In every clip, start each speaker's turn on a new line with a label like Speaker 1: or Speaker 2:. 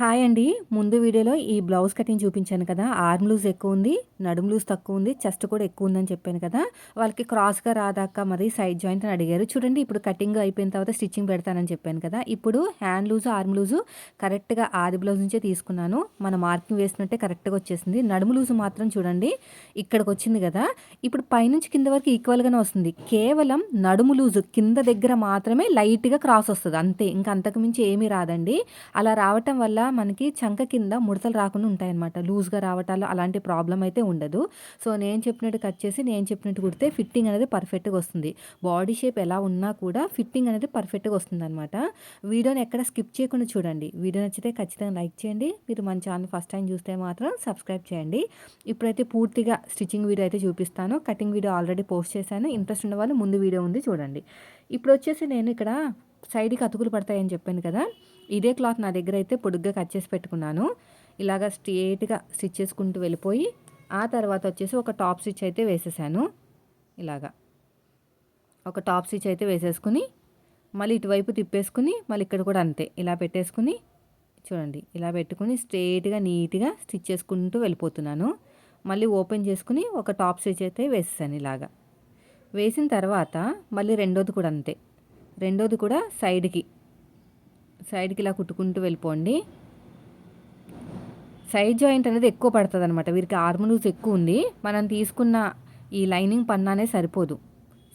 Speaker 1: Hi అండి. ముందు వీడియోలో ఈ బ్లౌజ్ కటింగ్ చూపించాను కదా. ఆర్మ్ లూజ్ ఎక్కువ ఉంది నడుము లూజ్ తక్కువ ఉంది చెస్ట్ కూడా ఎక్కువ ఉందని చెప్పాను కదా. వాళ్ళకి క్రాస్గా రాదాక మరి సైడ్ జాయింట్ అని అడిగారు. చూడండి ఇప్పుడు కటింగ్ అయిపోయిన తర్వాత స్టిచ్చింగ్ పెడతానని చెప్పాను కదా. ఇప్పుడు హ్యాండ్ లూజ్ ఆర్మ్ లూజు కరెక్ట్గా ఆది బ్లౌజ్ నుంచే తీసుకున్నాను. మన మార్కింగ్ వేసినట్టే కరెక్ట్గా వచ్చేసింది. నడుము లూజు మాత్రం చూడండి ఇక్కడికి వచ్చింది కదా. ఇప్పుడు పైనుంచి కింద వరకు ఈక్వల్గానే వస్తుంది. కేవలం నడుము లూజు కింద దగ్గర మాత్రమే లైట్గా క్రాస్ వస్తుంది. అంతే ఇంకా అంతకుమించి ఏమీ రాదండి. అలా రావటం వల్ల మనకి చంక కింద ముడతలు రాకుండా ఉంటాయన్నమాట. లూజ్గా రావటాలు అలాంటి ప్రాబ్లం అయితే ఉండదు. సో నేను చెప్పినట్టు కట్ చేసి నేను చెప్పినట్టు కుడితే ఫిట్టింగ్ అనేది పర్ఫెక్ట్గా వస్తుంది. బాడీ షేప్ ఎలా ఉన్నా కూడా ఫిట్టింగ్ అనేది పర్ఫెక్ట్గా వస్తుంది అనమాట వీడియోని ఎక్కడ స్కిప్ చేయకుండా చూడండి. వీడియో నచ్చితే ఖచ్చితంగా లైక్ చేయండి. మీరు మన ఛానల్ ఫస్ట్ టైం చూస్తే మాత్రం సబ్స్క్రైబ్ చేయండి. ఇప్పుడైతే పూర్తిగా స్టిచ్చింగ్ వీడియో అయితే చూపిస్తాను. కటింగ్ వీడియో ఆల్రెడీ పోస్ట్ చేశాను. ఇంట్రెస్ట్ ఉన్న వాళ్ళు ముందు వీడియో ఉంది చూడండి. ఇప్పుడు వచ్చేసి నేను ఇక్కడ సైడ్కి అతుకులు పడతాయని చెప్పాను కదా ఇదే క్లాత్ నా దగ్గర అయితే పొడుగ్గా కట్ చేసి పెట్టుకున్నాను. ఇలాగ స్ట్రేట్గా స్టిచ్ చేసుకుంటూ వెళ్ళిపోయి ఆ తర్వాత వచ్చేసి ఒక టాప్ స్టిచ్ అయితే వేసేసాను. ఇలాగా ఒక టాప్ స్టిచ్ అయితే వేసేసుకుని మళ్ళీ ఇటువైపు తిప్పేసుకుని మళ్ళీ ఇక్కడ కూడా అంతే. ఇలా పెట్టేసుకుని చూడండి ఇలా పెట్టుకుని స్ట్రేట్గా నీట్గా స్టిచ్ చేసుకుంటూ వెళ్ళిపోతున్నాను. మళ్ళీ ఓపెన్ చేసుకుని ఒక టాప్ స్టిచ్ అయితే వేసేసాను ఇలాగా. వేసిన తర్వాత మళ్ళీ రెండోది కూడా అంతే. రెండోది కూడా సైడ్కి. సైడ్కి ఇలా కుట్టుకుంటూ వెళ్ళిపోండి. సైడ్ జాయింట్ అనేది ఎక్కువ పడుతుంది అనమాట వీరికి ఆర్మ్ లూజ్ ఎక్కువ ఉంది. మనం తీసుకున్న ఈ లైనింగ్ పన్నానే సరిపోదు.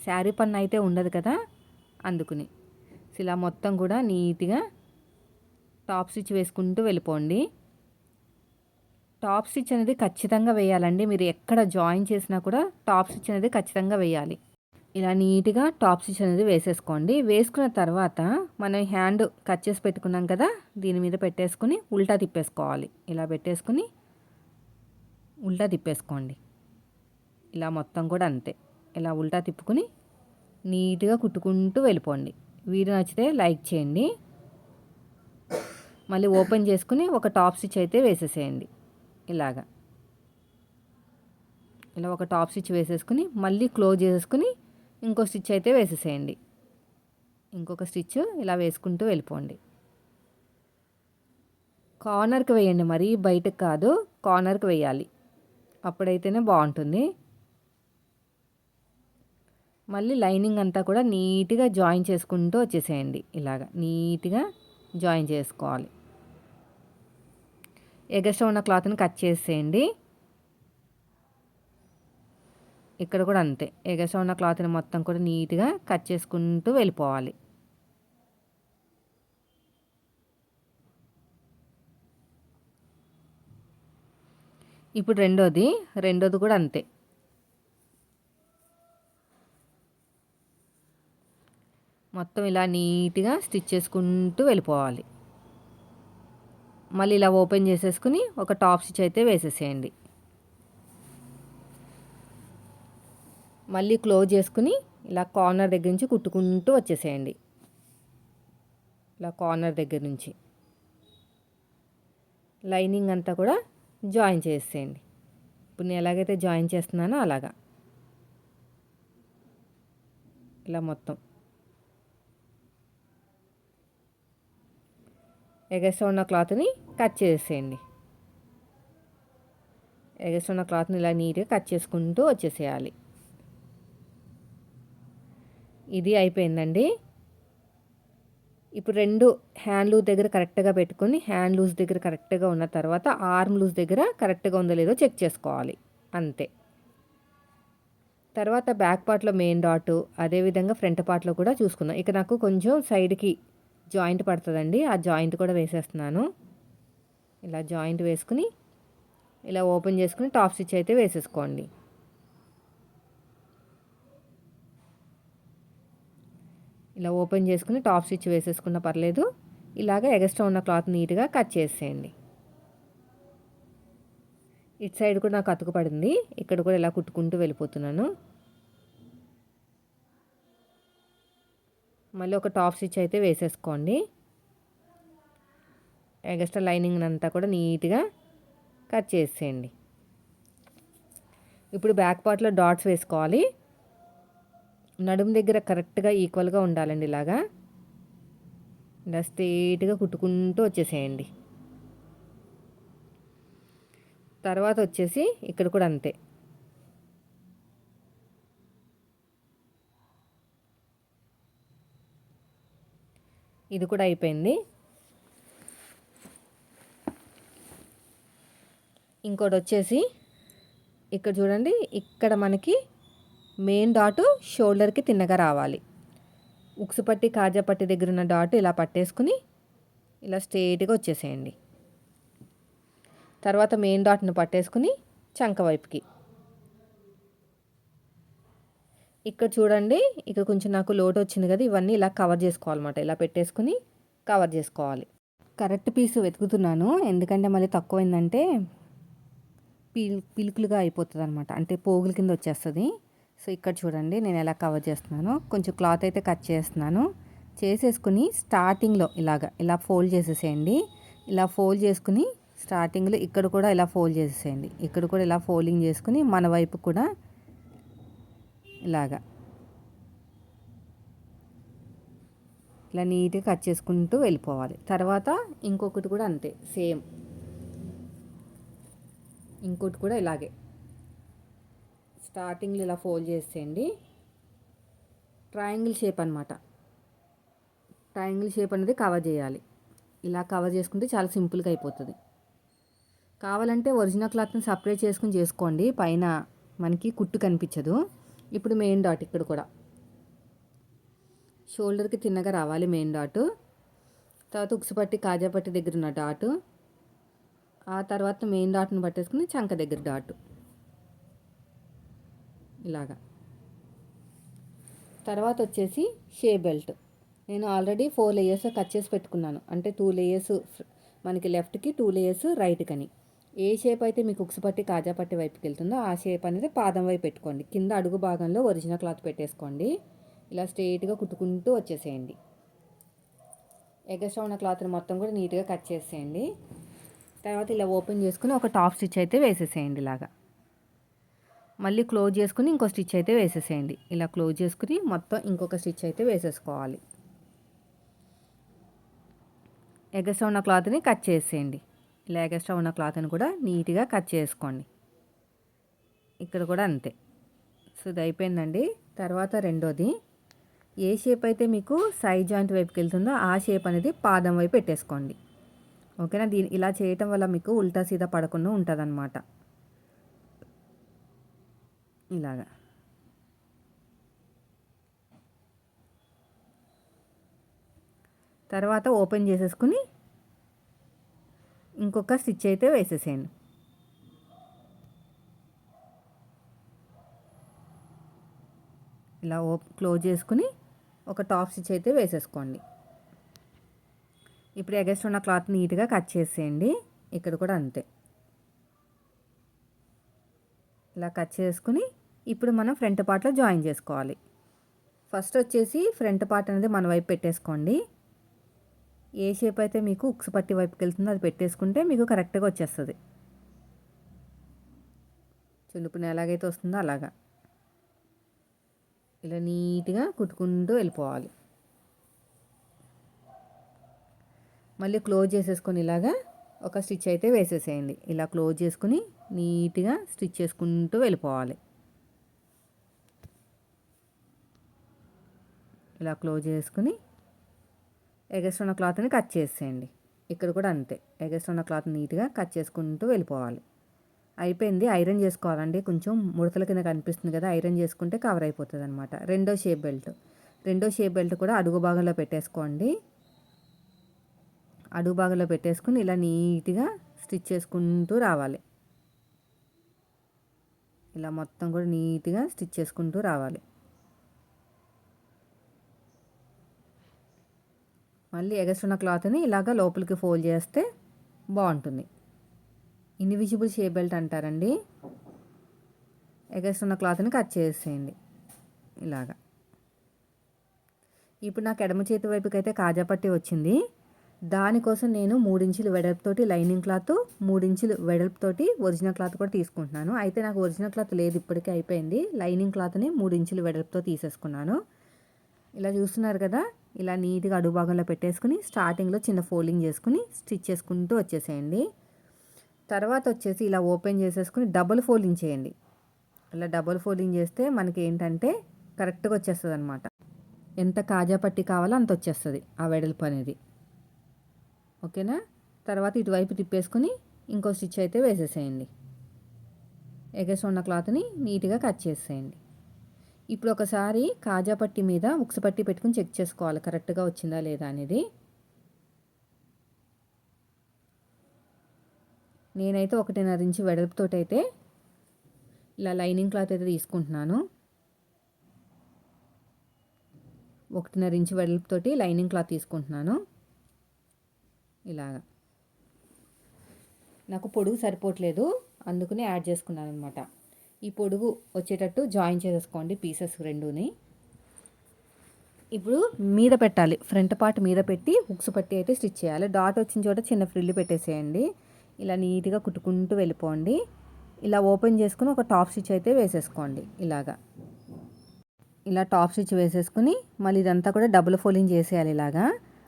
Speaker 1: శారీ పన్ను అయితే ఉండదు కదా అందుకుని. ఇలా మొత్తం కూడా నీట్గా టాప్ స్టిచ్ వేసుకుంటూ వెళ్ళిపోండి. టాప్ స్టిచ్ అనేది ఖచ్చితంగా వేయాలండి. మీరు ఎక్కడ జాయిన్ చేసినా కూడా టాప్ స్టిచ్ అనేది ఖచ్చితంగా వేయాలి. ఇలా నీట్గా టాప్ స్టిచ్ అనేది వేసేసుకోండి. వేసుకున్న తర్వాత మనం హ్యాండ్ కట్ చేసి పెట్టుకున్నాం కదా దీని మీద పెట్టేసుకుని ఉల్టా తిప్పేసుకోవాలి. ఇలా పెట్టేసుకుని ఉల్టా తిప్పేసుకోండి. ఇలా మొత్తం కూడా అంతే. ఇలా ఉల్టా తిప్పుకుని నీట్గా కుట్టుకుంటూ వెళ్ళిపోండి. వీడియో నచ్చితే లైక్ చేయండి. మళ్ళీ ఓపెన్ చేసుకుని ఒక టాప్ స్టిచ్ అయితే వేసేసేయండి. ఇలాగా. ఇలా ఒక టాప్ స్టిచ్ వేసేసుకుని మళ్ళీ క్లోజ్ చేసేసుకుని ఇంకో స్టిచ్ అయితే వేసేసేయండి. ఇంకొక స్టిచ్ ఇలా వేసుకుంటూ వెళ్ళిపోండి. కార్నర్కి వేయండి మరి బయటకు కాదు కార్నర్కి వేయాలి. అప్పుడైతేనే బాగుంటుంది. మళ్ళీ లైనింగ్ అంతా కూడా నీట్గా జాయిన్ చేసుకుంటూ వచ్చేసేయండి. ఇలాగ నీట్గా జాయిన్ చేసుకోవాలి. ఎగస్ట్రా ఉన్న క్లాత్ని కట్ చేసేయండి. ఇక్కడ కూడా అంతే. ఎగస ఉన్న క్లాత్ని మొత్తం కూడా నీట్గా కట్ చేసుకుంటూ వెళ్ళిపోవాలి. ఇప్పుడు రెండోది రెండోది కూడా అంతే. మొత్తం ఇలా నీట్గా స్టిచ్ చేసుకుంటూ వెళ్ళిపోవాలి. మళ్ళీ ఇలా ఓపెన్ చేసేసుకుని ఒక టాప్ స్టిచ్ అయితే వేసేసేయండి. మళ్ళీ క్లోజ్ చేసుకుని ఇలా కార్నర్ దగ్గర నుంచి కుట్టుకుంటూ వచ్చేసేయండి. ఇలా కార్నర్ దగ్గర నుంచి. లైనింగ్ అంతా కూడా జాయిన్ చేసేయండి. ఇప్పుడు నేను ఎలాగైతే జాయిన్ చేస్తున్నానో అలాగా. ఇలా మొత్తం. ఎగస్ట్రా ఉన్న క్లాత్ని కట్ చేసేయండి. ఎగస్ట్రా ఉన్న క్లాత్ని ఇలా నీట్గా కట్ చేసుకుంటూ వచ్చేసేయాలి. ఇది అయిపోయిందండి. ఇప్పుడు రెండు హ్యాండ్ లూజ్ దగ్గర కరెక్ట్గా పెట్టుకొని హ్యాండ్ లూజ్ దగ్గర కరెక్ట్గా ఉన్న తర్వాత ఆర్మ్ లూజ్ దగ్గర కరెక్ట్గా ఉందో లేదో చెక్ చేసుకోవాలి. అంతే. తర్వాత బ్యాక్ పార్ట్లో మెయిన్ డాట్ అదేవిధంగా ఫ్రంట్ పార్ట్లో కూడా చూసుకుందాం. ఇక నాకు కొంచెం సైడ్కి జాయింట్ పడుతుందండి. ఆ జాయింట్ కూడా వేసేస్తున్నాను. ఇలా జాయింట్ వేసుకుని ఇలా ఓపెన్ చేసుకుని టాప్ స్టిచ్ అయితే వేసేసుకోండి. ఇలా ఓపెన్ చేసుకుని టాప్ స్టిచ్ వేసేసుకున్న పర్లేదు. ఇలాగ ఎగస్ట్రా ఉన్న క్లాత్ నీట్గా కట్ చేసేయండి. ఇటు సైడ్ కూడా నాకు అతుకు పడింది. ఇక్కడ కూడా ఇలా కుట్టుకుంటూ వెళ్ళిపోతున్నాను. మళ్ళీ ఒక టాప్ స్టిచ్ అయితే వేసేసుకోండి. ఎగస్ట్రా లైనింగ్ అంతా కూడా నీట్గా కట్ చేసేయండి. ఇప్పుడు బ్యాక్ పార్ట్లో డాట్స్ వేసుకోవాలి. నడుము దగ్గర కరెక్ట్గా ఈక్వల్గా ఉండాలండి ఇలాగా. ఇలా స్ట్రేట్గా కుట్టుకుంటూ వచ్చేసేయండి. తర్వాత వచ్చేసి ఇక్కడ కూడా అంతే. ఇది కూడా అయిపోయింది. ఇంకోటి వచ్చేసి ఇక్కడ చూడండి ఇక్కడ మనకి మెయిన్ డాటు షోల్డర్కి తిన్నగా రావాలి. ఉక్సు పట్టి కాజా పట్టి దగ్గర ఉన్న డాట్ ఇలా పట్టేసుకుని ఇలా స్ట్రేట్గా వచ్చేసేయండి. తర్వాత మెయిన్ డాట్ని పట్టేసుకుని చంక వైపుకి. ఇక్కడ చూడండి ఇక్కడ కొంచెం నాకు లోటు వచ్చింది కదా ఇవన్నీ ఇలా కవర్ చేసుకోవాలన్నమాట. ఇలా పెట్టేసుకుని కవర్ చేసుకోవాలి. కరెక్ట్ పీస్ వెతుకుతున్నాను. ఎందుకంటే మళ్ళీ తక్కువైందంటే పిల్ పిలుకులుగా అయిపోతుంది అనమాట అంటే పోగుల కింద వచ్చేస్తుంది. సో ఇక్కడ చూడండి నేను ఎలా కవర్ చేస్తున్నాను. కొంచెం క్లాత్ అయితే కట్ చేస్తున్నాను. చేసేసుకుని స్టార్టింగ్లో ఇలాగ ఇలా ఫోల్డ్ చేసేసేయండి. ఇలా ఫోల్డ్ చేసుకుని స్టార్టింగ్లో ఇక్కడ కూడా ఇలా ఫోల్డ్ చేసేసేయండి. ఇక్కడ కూడా ఇలా ఫోల్డింగ్ చేసుకుని మన వైపు కూడా ఇలాగా. ఇలా నీట్గా కట్ చేసుకుంటూ వెళ్ళిపోవాలి. తర్వాత ఇంకొకటి కూడా అంతే సేమ్ ఇంకోటి కూడా ఇలాగే. స్టార్టింగ్లో ఇలా ఫోల్డ్ చేసేయండి. ట్రయాంగిల్ షేప్ అనమాట ట్రయాంగిల్ షేప్ అనేది కవర్ చేయాలి. ఇలా కవర్ చేసుకుంటే చాలా సింపుల్గా అయిపోతుంది. కావాలంటే ఒరిజినల్ క్లాత్ని సపరేట్ చేసుకుని చేసుకోండి. పైన మనకి కుట్టు కనిపించదు. ఇప్పుడు మెయిన్ డాట్ ఇక్కడ కూడా. షోల్డర్కి తిన్నగా రావాలి మెయిన్ డాట్. తర్వాత ఉక్సుపట్టి కాజాపట్టి దగ్గర ఉన్న డాటు. ఆ తర్వాత మెయిన్ డాట్ని పట్టేసుకుని చంక దగ్గర డాటు. ఇలాగా. తర్వాత వచ్చేసి షే బెల్ట్. నేను ఆల్రెడీ ఫోర్ లేయర్స్ కట్ చేసి పెట్టుకున్నాను. అంటే టూ లేయర్స్ మనకి లెఫ్ట్కి టూ లేయర్స్ రైట్కి అని ఏ షేప్ అయితే మీకు ఉక్సు పట్టి కాజా పట్టి వైపుకి వెళ్తుందో ఆ షేప్ అనేది పాదం వైపు పెట్టుకోండి. కింద అడుగు భాగంలో ఒరిజినల్ క్లాత్ పెట్టేసుకోండి. ఇలా స్ట్రెయిట్గా కుట్టుకుంటూ వచ్చేసేయండి. ఎగస్ట్రా ఉన్న క్లాత్ని మొత్తం కూడా నీట్గా కట్ చేసేయండి. తర్వాత ఇలా ఓపెన్ చేసుకుని ఒక టాప్ స్టిచ్ అయితే వేసేసేయండి ఇలాగా. మళ్ళీ క్లోజ్ చేసుకుని ఇంకో స్టిచ్ అయితే వేసేసేయండి. ఇలా క్లోజ్ చేసుకుని మొత్తం ఇంకొక స్టిచ్ అయితే వేసేసుకోవాలి. ఎగస్ట్రా ఉన్న క్లాత్ని కట్ చేసేయండి. ఇలా ఎగస్ట్రా ఉన్న క్లాత్ని కూడా నీట్గా కట్ చేసుకోండి. ఇక్కడ కూడా అంతే. సో ఇది అయిపోయిందండి. తర్వాత రెండోది ఏ షేప్ అయితే మీకు సైడ్ జాయింట్ వైపుకి వెళ్తుందో ఆ షేప్ అనేది పాదం వైపు పెట్టేసుకోండి. ఓకేనా? దీని ఇలా చేయటం వల్ల మీకు ఉల్టా సీదా పడకుండా ఉంటుందన్నమాట. ఇలాగా. తర్వాత ఓపెన్ చేసేసుకుని ఇంకొక స్టిచ్ అయితే వేసేసేయండి. ఇలా ఓ క్లోజ్ చేసుకుని ఒక టాప్ స్టిచ్ అయితే వేసేసుకోండి. ఇప్పుడు ఎగస్ట్ ఉన్న క్లాత్ నీట్గా కట్ చేసేయండి. ఇక్కడ కూడా అంతే. ఇలా కట్ చేసుకుని ఇప్పుడు మనం ఫ్రంట్ పార్ట్లో జాయిన్ చేసుకోవాలి. ఫస్ట్ వచ్చేసి ఫ్రంట్ పార్ట్ అనేది మన వైపు పెట్టేసుకోండి. ఏ షేప్ అయితే మీకు ఉక్స్ పట్టి వైపుకి వెళ్తుందో అది పెట్టేసుకుంటే మీకు కరెక్ట్గా వచ్చేస్తుంది. చుండుపుని ఎలాగైతే వస్తుందో అలాగా. ఇలా నీట్గా కుట్టుకుంటూ వెళ్ళిపోవాలి. మళ్ళీ క్లోజ్ చేసేసుకొని ఇలాగా ఒక స్టిచ్ అయితే వేసేసేయండి. ఇలా క్లోజ్ చేసుకుని నీట్గా స్టిచ్ చేసుకుంటూ వెళ్ళిపోవాలి. ఇలా క్లోజ్ చేసుకుని ఎగస్ట్ ఉన్న క్లాత్ని కట్ చేసేయండి. ఇక్కడ కూడా అంతే. ఎగస్ట్ ఉన్న క్లాత్ నీట్గా కట్ చేసుకుంటూ వెళ్ళిపోవాలి. అయిపోయింది. ఐరన్ చేసుకోవాలండి. కొంచెం ముడతల కింద కనిపిస్తుంది కదా ఐరన్ చేసుకుంటే కవర్ అయిపోతుంది అనమాట రెండో షేప్ బెల్ట్. రెండో షేప్ బెల్ట్ కూడా అడుగు భాగంలో పెట్టేసుకోండి. అడుగు భాగంలో పెట్టేసుకుని ఇలా నీట్గా స్టిచ్ చేసుకుంటూ రావాలి. ఇలా మొత్తం కూడా నీట్గా స్టిచ్ చేసుకుంటూ రావాలి. మళ్ళీ ఎగస్ట్రున్న క్లాత్ని ఇలాగ లోపలికి ఫోల్డ్ చేస్తే బాగుంటుంది. ఇన్విజిబుల్ షేప్ బెల్ట్ అంటారండి. ఎగస్ట్రున్న క్లాత్ని కట్ చేసేయండి. ఇలాగా. ఇప్పుడు నాకు ఎడమ చేతి వైపుకి అయితే కాజాపట్టి వచ్చింది. దానికోసం నేను మూడించులు వెడల్పుతోటి లైనింగ్ క్లాత్ మూడించులు వెడల్పుతోటి ఒరిజినల్ క్లాత్ కూడా తీసుకుంటున్నాను. అయితే నాకు ఒరిజినల్ క్లాత్ లేదు ఇప్పటికే అయిపోయింది. లైనింగ్ క్లాత్ని మూడించులు వెడల్పుతో తీసేసుకున్నాను. ఇలా చూస్తున్నారు కదా ఇలా నీట్గా అడుగు భాగంలో పెట్టేసుకుని స్టార్టింగ్లో చిన్న ఫోల్డింగ్ చేసుకుని స్టిచ్ చేసుకుంటూ వచ్చేసేయండి. తర్వాత వచ్చేసి ఇలా ఓపెన్ చేసేసుకుని డబుల్ ఫోల్డింగ్ చేయండి. ఇలా డబుల్ ఫోల్డింగ్ చేస్తే మనకి ఏంటంటే కరెక్ట్గా వచ్చేస్తుంది అనమాట ఎంత కాజా పట్టి కావాలో అంత వచ్చేస్తుంది ఆ వెడల్పు అనేది. ఓకేనా? తర్వాత ఇటువైపు తిప్పేసుకుని ఇంకో స్టిచ్ అయితే వేసేసేయండి. ఎగస్ ఉన్న క్లాత్ని నీట్గా కట్ చేసేయండి. ఇప్పుడు ఒకసారి కాజా పట్టి మీద ఉక్స పట్టి పెట్టుకుని చెక్ చేసుకోవాలి. కరెక్ట్గా వచ్చిందా లేదా అనేది. నేనైతే ఒకటిన్నర ఇంచు వెడల్పుతోటి అయితే ఇలా లైనింగ్ క్లాత్ అయితే తీసుకుంటున్నాను. ఒకటిన్నర ఇంచు వెడల్పుతోటి లైనింగ్ క్లాత్ తీసుకుంటున్నాను. ఇలాగ. నాకు పొడుగు సరిపోవట్లేదు. అందుకని యాడ్ చేసుకున్నాను అనమాట ఈ పొడుగు వచ్చేటట్టు జాయిన్ చేసేసుకోండి పీసెస్ రెండుని. ఇప్పుడు మీద పెట్టాలి. ఫ్రంట్ పార్ట్ మీద పెట్టి హుక్స్ పట్టి అయితే స్టిచ్ చేయాలి. డాట్ వచ్చిన చోట చిన్న ఫ్రిల్లు పెట్టేసేయండి. ఇలా నీట్గా కుట్టుకుంటూ వెళ్ళిపోండి. ఇలా ఓపెన్ చేసుకుని ఒక టాప్ స్టిచ్ అయితే వేసేసుకోండి. ఇలాగా. ఇలా టాప్ స్టిచ్ వేసేసుకుని మళ్ళీ ఇదంతా కూడా డబుల్ ఫోల్డింగ్ చేసేయాలి ఇలాగా.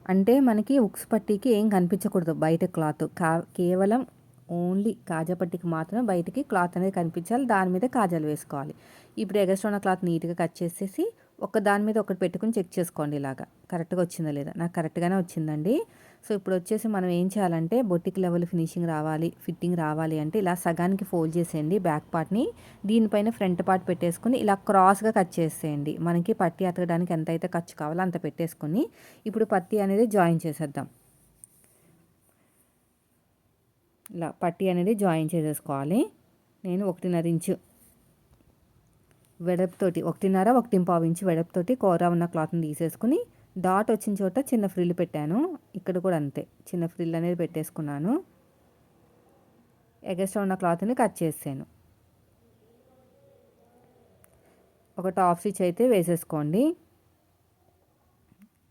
Speaker 1: అంటే మనకి ఉక్స్ పట్టీకి ఏం కనిపించకూడదు బయట క్లాత్. కా కేవలం ఓన్లీ కాజా పట్టికి మాత్రమే బయటికి క్లాత్ అనేది కనిపించాలి. దాని మీద కాజాలు వేసుకోవాలి. ఇప్పుడు ఎగస్ట్రా ఉన్న క్లాత్ నీట్గా కట్ చేసేసి ఒక దాని మీద ఒకటి పెట్టుకుని చెక్ చేసుకోండి ఇలాగా. కరెక్ట్గా వచ్చిందా లేదా? నాకు కరెక్ట్గానే వచ్చిందండి. సో ఇప్పుడు వచ్చేసి మనం ఏం చేయాలంటే బొట్టికి లెవెల్ ఫినిషింగ్ రావాలి ఫిట్టింగ్ రావాలి అంటే ఇలా సగానికి ఫోల్డ్ చేసేయండి బ్యాక్ పార్ట్ని. దీనిపైన ఫ్రంట్ పార్ట్ పెట్టేసుకుని ఇలా క్రాస్గా కట్ చేసేయండి. మనకి పట్టి అతకడానికి ఎంత అయితే ఖర్చు కావాలో అంత పెట్టేసుకుని. ఇప్పుడు పత్తి అనేది జాయిన్ చేసేద్దాం. ఇలా పట్టి అనేది జాయిన్ చేసేసుకోవాలి. నేను ఒకటిన్నర ఇంచు వెడప్తోటి ఒకటిన్నర ఒకటి పావు ఇంచు వెడప్తోటి కూర ఉన్న క్లాత్ని తీసేసుకుని డాట్ వచ్చిన చోట చిన్న ఫ్రిల్ పెట్టాను. ఇక్కడ కూడా అంతే చిన్న ఫ్రిల్ అనేది పెట్టేసుకున్నాను. ఎగస్ట్రా ఉన్న క్లాత్ని కట్ చేసాను ఒక టాప్ స్టిచ్ అయితే వేసేసుకోండి.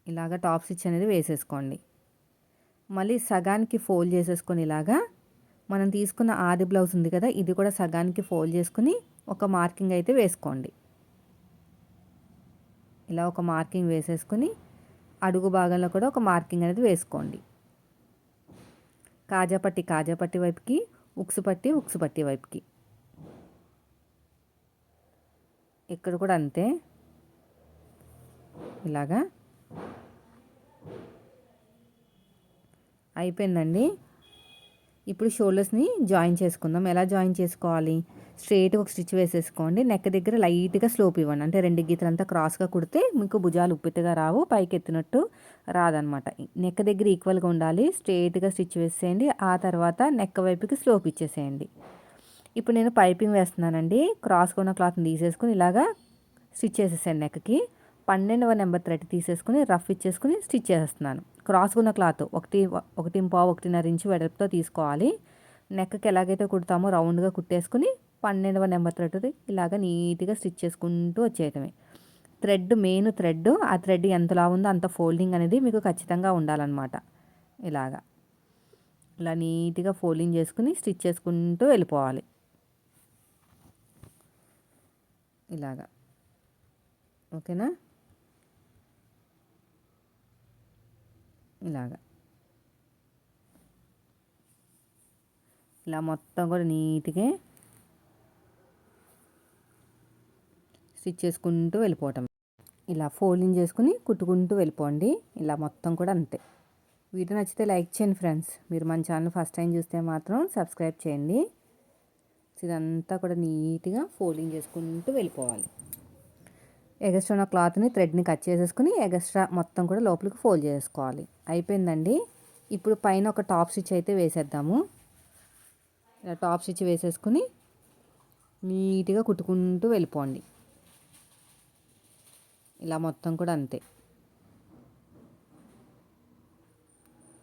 Speaker 1: ఇలాగ టాప్ స్టిచ్ అనేది వేసేసుకోండి. మళ్ళీ సగానికి ఫోల్డ్ చేసేసుకొని ఇలాగా మనం తీసుకున్న ఆది బ్లౌజ్ ఉంది కదా ఇది కూడా సగానికి ఫోల్డ్ చేసుకుని ఒక మార్కింగ్ అయితే వేసుకోండి. ఇలా ఒక మార్కింగ్ వేసేసుకుని అడుగు భాగంలో కూడా ఒక మార్కింగ్ అనేది వేసుకోండి. కాజాపట్టి కాజాపట్టి వైపుకి ఉక్సుపట్టి ఉక్సుపట్టి వైపుకి. ఇక్కడ కూడా అంతే. ఇలాగా. అయిపోయిందండి. ఇప్పుడు షోల్డర్స్ని జాయిన్ చేసుకుందాం. ఎలా జాయిన్ చేసుకోవాలి? స్ట్రేట్ ఒక స్టిచ్ వేసేసుకోండి. నెక్ దగ్గర లైట్గా స్లోప్ ఇవ్వండి. అంటే రెండు గీతలంతా క్రాస్గా కుడితే మీకు భుజాలు ఉప్పితగా రావు పైకి ఎత్తినట్టు రాదనమాట నెక్ దగ్గర ఈక్వల్గా ఉండాలి. స్ట్రేట్గా స్టిచ్ వేసేయండి. ఆ తర్వాత నెక్ వైపుకి స్లోప్ ఇచ్చేసేయండి. ఇప్పుడు నేను పైపింగ్ వేస్తున్నానండి. క్రాస్గా ఉన్న క్లాత్ని తీసేసుకుని ఇలాగా స్టిచ్ చేసేసాను నెక్కి. పన్నెండవ నెంబర్ థ్రెడ్ తీసేసుకుని రఫ్ ఇచ్చేసుకుని స్టిచ్ చేసేస్తున్నాను. క్రాస్గా ఉన్న క్లాత్. ఒకటి ఒకటి పావు ఒకటిన్నర ఇంచు వెడల్పుతో తీసుకోవాలి. నెక్కకి ఎలాగైతే కుడతామో రౌండ్గా కుట్టేసుకుని పన్నెండవ నెంబర్ థ్రెడ్ ఇలాగ నీట్గా స్టిచ్ చేసుకుంటూ వచ్చేయటమే. థ్రెడ్ మెయిన్ థ్రెడ్ ఆ థ్రెడ్ ఎంతలా ఉందో అంత ఫోల్డింగ్ అనేది మీకు ఖచ్చితంగా ఉండాలన్నమాట. ఇలాగా. ఇలా నీట్గా ఫోల్డింగ్ చేసుకుని స్టిచ్ చేసుకుంటూ వెళ్ళిపోవాలి. ఇలాగా. ఓకేనా? ఇలాగా. ఇలా మొత్తం కూడా నీట్గా స్టిచ్ చేసుకుంటూ వెళ్ళిపోవటం. ఇలా ఫోల్డింగ్ చేసుకుని కుట్టుకుంటూ వెళ్ళిపోండి. ఇలా మొత్తం కూడా అంతే. వీడియో నచ్చితే లైక్ చేయండి ఫ్రెండ్స్. మీరు మన ఛానల్ ఫస్ట్ టైం చూస్తే మాత్రం సబ్స్క్రైబ్ చేయండి. ఇదంతా కూడా నీట్గా ఫోల్డింగ్ చేసుకుంటూ వెళ్ళిపోవాలి. ఎగస్ట్రా ఉన్న క్లాత్ని థ్రెడ్ని కట్ చేసేసుకుని ఎగస్ట్రా మొత్తం కూడా లోపలికి ఫోల్డ్ చేసుకోవాలి. అయిపోయిందండి. ఇప్పుడు పైన ఒక టాప్ స్టిచ్ అయితే వేసేద్దాము. ఇలా టాప్ స్టిచ్ వేసేసుకుని నీట్గా కుట్టుకుంటూ వెళ్ళిపోండి. ఇలా మొత్తం కూడా అంతే.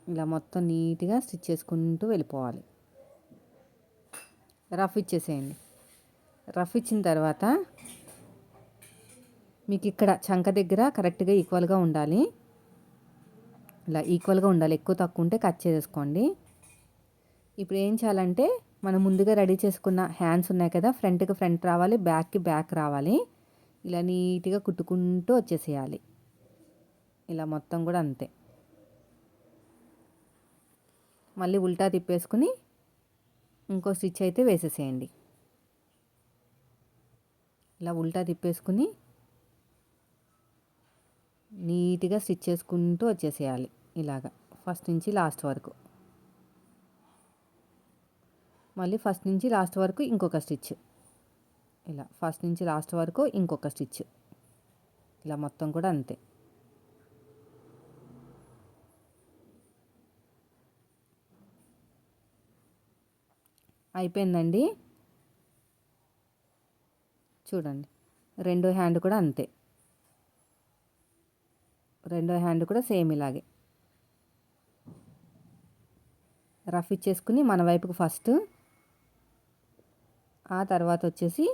Speaker 1: ఇలా మొత్తం నీట్గా స్టిచ్ చేసుకుంటూ వెళ్ళిపోవాలి. రఫ్ ఇచ్చేసేయండి. రఫ్ ఇచ్చిన తర్వాత మీకు ఇక్కడ చంక దగ్గర కరెక్ట్గా ఈక్వల్గా ఉండాలి. ఇలా ఈక్వల్గా ఉండాలి. ఎక్కువ తక్కువ ఉంటే కట్ చేసేసుకోండి. ఇప్పుడు ఏం చేయాలంటే మనం ముందుగా రెడీ చేసుకున్న హ్యాండ్స్ ఉన్నాయి కదా ఫ్రంట్కి ఫ్రంట్ రావాలి బ్యాక్కి బ్యాక్ రావాలి. ఇలా నీట్గా కుట్టుకుంటూ వచ్చేసేయాలి. ఇలా మొత్తం కూడా అంతే. మళ్ళీ ఉల్టా తిప్పేసుకుని ఇంకో స్టిచ్ అయితే వేసేసేయండి. ఇలా ఉల్టా తిప్పేసుకుని నీట్గా స్టిచ్ చేసుకుంటూ వచ్చేసేయాలి ఇలాగా. ఫస్ట్ నుంచి లాస్ట్ వరకు. మళ్ళీ ఫస్ట్ నుంచి లాస్ట్ వరకు ఇంకొక స్టిచ్. ఇలా ఫస్ట్ నుంచి లాస్ట్ వరకు ఇంకొక స్టిచ్. ఇలా మొత్తం కూడా అంతే. అయిపోయిందండి? చూడండి. రెండో హ్యాండ్ కూడా అంతే. రెండో హ్యాండ్ కూడా సేమ్ ఇలాగే. రఫ్ ఇచ్చేసుకుని మన వైపుకు ఫస్ట్. ఆ తర్వాత వచ్చేసి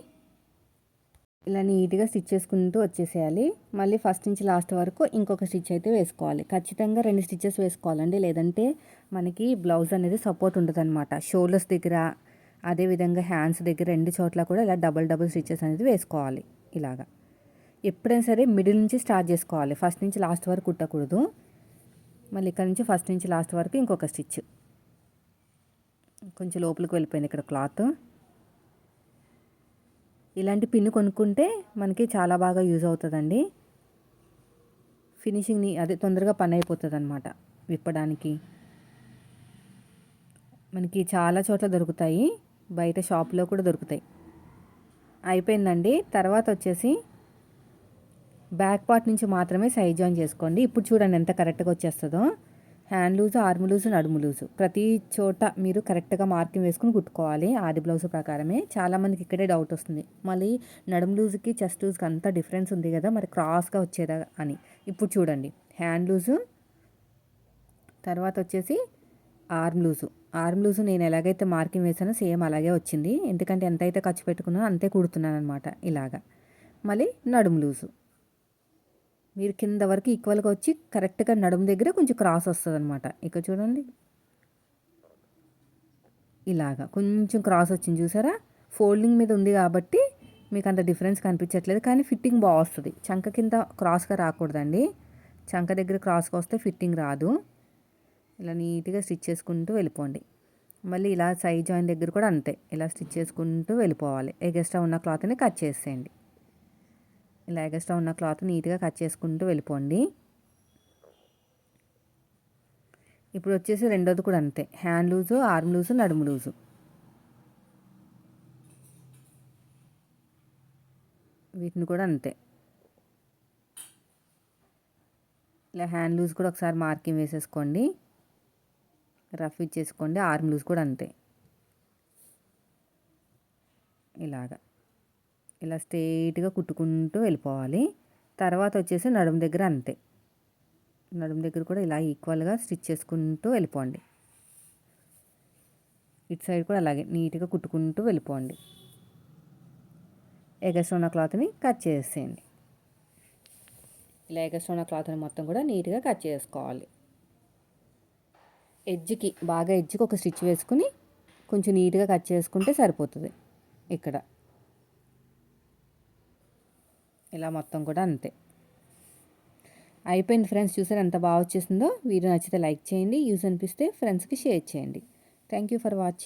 Speaker 1: ఇలా నీట్గా స్టిచ్ చేసుకుంటూ వచ్చేసేయాలి. మళ్ళీ ఫస్ట్ నుంచి లాస్ట్ వరకు ఇంకొక స్టిచ్ అయితే వేసుకోవాలి. ఖచ్చితంగా రెండు స్టిచ్చెస్ వేసుకోవాలండి. లేదంటే మనకి బ్లౌజ్ అనేది సపోర్ట్ ఉంటుంది అనమాట షోల్డర్స్ దగ్గర అదేవిధంగా హ్యాండ్స్ దగ్గర రెండు చోట్ల కూడా ఇలా డబల్ డబుల్ స్టిచ్చెస్ అనేది వేసుకోవాలి ఇలాగా. ఎప్పుడైనా సరే మిడిల్ నుంచి స్టార్ట్ చేసుకోవాలి. ఫస్ట్ నుంచి లాస్ట్ వరకు కుట్టకూడదు. మళ్ళీ ఇక్కడ నుంచి ఫస్ట్ నుంచి లాస్ట్ వరకు ఇంకొక స్టిచ్. కొంచెం లోపలికి వెళ్ళిపోయింది ఇక్కడ క్లాత్. ఇలాంటి పిన్ను కొనుక్కుంటే మనకి చాలా బాగా యూజ్ అవుతుందండి. ఫినిషింగ్ని అదే తొందరగా పని అయిపోతుంది అనమాట విప్పడానికి. మనకి చాలా చోట్ల దొరుకుతాయి. బయట షాప్లో కూడా దొరుకుతాయి. అయిపోయిందండి. తర్వాత వచ్చేసి బ్యాక్ పార్ట్ నుంచి మాత్రమే సైజ్ జాయిన్ చేసుకోండి. ఇప్పుడు చూడండి ఎంత కరెక్ట్గా వచ్చేస్తుందో. హ్యాండ్ లూజు ఆర్మ్ లూజు నడుము లూజు. ప్రతి చోట మీరు కరెక్ట్గా మార్కింగ్ వేసుకుని కుట్టుకోవాలి ఆది బ్లౌజ్ ప్రకారమే. చాలామందికి ఇక్కడే డౌట్ వస్తుంది. మళ్ళీ నడుము లూజుకి చెస్ట్ లూజ్కి అంత డిఫరెన్స్ ఉంది కదా మరి క్రాస్గా వచ్చేదా అని. ఇప్పుడు చూడండి. హ్యాండ్ లూజు తర్వాత వచ్చేసి ఆర్మ్ లూజు. ఆర్మ్ లూజు నేను ఎలాగైతే మార్కింగ్ వేసానో సేమ్ అలాగే వచ్చింది. ఎందుకంటే ఎంతైతే ఖర్చు పెట్టుకున్నానో అంతే కుడుతున్నాను అనమాట ఇలాగా. మళ్ళీ నడుము లూజు. మీరు కింద వరకు ఈక్వల్గా వచ్చి కరెక్ట్గా నడుము దగ్గర కొంచెం క్రాస్ వస్తుంది అనమాట ఇక్కడ చూడండి. ఇలాగా కొంచెం క్రాస్ వచ్చింది చూసారా? ఫోల్డింగ్ మీద ఉంది కాబట్టి మీకు అంత డిఫరెన్స్ కనిపించట్లేదు. కానీ ఫిట్టింగ్ బాగా వస్తుంది. చంక కింద క్రాస్గా రాకూడదండి. చంక దగ్గర క్రాస్గా వస్తే ఫిట్టింగ్ రాదు. ఇలా నీట్గా స్టిచ్ చేసుకుంటూ వెళ్ళిపోండి. మళ్ళీ ఇలా సైడ్ జాయిన్ దగ్గర కూడా అంతే. ఇలా స్టిచ్ చేసుకుంటూ వెళ్ళిపోవాలి. ఎగస్ట్రా ఉన్న క్లాత్ని కట్ చేసేయండి. ఇలా ఎగస్ట్రా ఉన్న క్లాత్ నీట్గా కట్ చేసుకుంటూ వెళ్ళిపోండి. ఇప్పుడు వచ్చేసి రెండోది కూడా అంతే. హ్యాండ్ లూజు ఆర్మ్ లూజు నడుము లూజు. వీటిని కూడా అంతే. ఇలా హ్యాండ్ లూజ్ కూడా ఒకసారి మార్కింగ్ వేసేసుకోండి. రఫ్ ఇచ్చేసుకోండి ఆర్మ్ లూజ్ కూడా అంతే. ఇలాగా. ఇలా స్ట్రైట్గా కుట్టుకుంటూ వెళ్ళిపోవాలి. తర్వాత వచ్చేసి నడుము దగ్గర అంతే. నడుము దగ్గర కూడా ఇలా ఈక్వల్గా స్టిచ్ చేసుకుంటూ వెళ్ళిపోండి. ఇటు సైడ్ కూడా అలాగే నీట్గా కుట్టుకుంటూ వెళ్ళిపోండి. ఎగస్ట్రోన క్లాత్ని కట్ చేసేయండి. ఇలా ఎగస్ట్రోన క్లాత్ని మొత్తం కూడా నీట్గా కట్ చేసుకోవాలి. ఎడ్జ్కి బాగా ఎడ్జ్కి ఒక స్టిచ్ వేసుకుని కొంచెం నీట్గా కట్ చేసుకుంటే సరిపోతుంది. ఇక్కడ. ఇలా మొత్తం కూడా అంతే. అయిపోయింది ఫ్రెండ్స్. చూసారు ఎంత బాగా వచ్చేసిందో? వీడియో నచ్చితే లైక్ చేయండి. యూజ్ అనిపిస్తే ఫ్రెండ్స్కి షేర్ చేయండి. Thank you for watching.